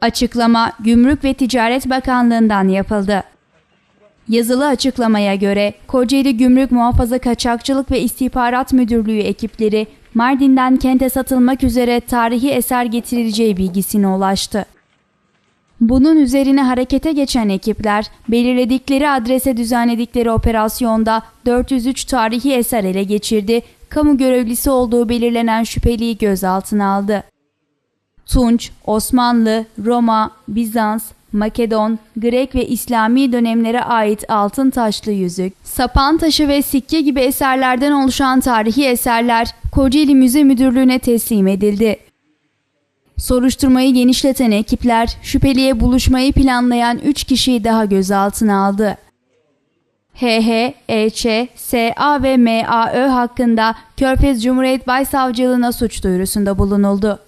Açıklama Gümrük ve Ticaret Bakanlığı'ndan yapıldı. Yazılı açıklamaya göre Kocaeli Gümrük Muhafaza Kaçakçılık ve İstihbarat Müdürlüğü ekipleri Mardin'den kente satılmak üzere tarihi eser getirileceği bilgisine ulaştı. Bunun üzerine harekete geçen ekipler belirledikleri adrese düzenledikleri operasyonda 403 tarihi eser ele geçirdi, kamu görevlisi olduğu belirlenen şüpheliyi gözaltına aldı. Tunç, Osmanlı, Roma, Bizans, Makedon, Grek ve İslami dönemlere ait altın taşlı yüzük, sapan taşı ve sikke gibi eserlerden oluşan tarihi eserler Kocaeli Müze Müdürlüğü'ne teslim edildi. Soruşturmayı genişleten ekipler şüpheliye buluşmayı planlayan 3 kişiyi daha gözaltına aldı. HH, EÇ, SA ve MAÖ hakkında Körfez Cumhuriyet Başsavcılığına suç duyurusunda bulunuldu.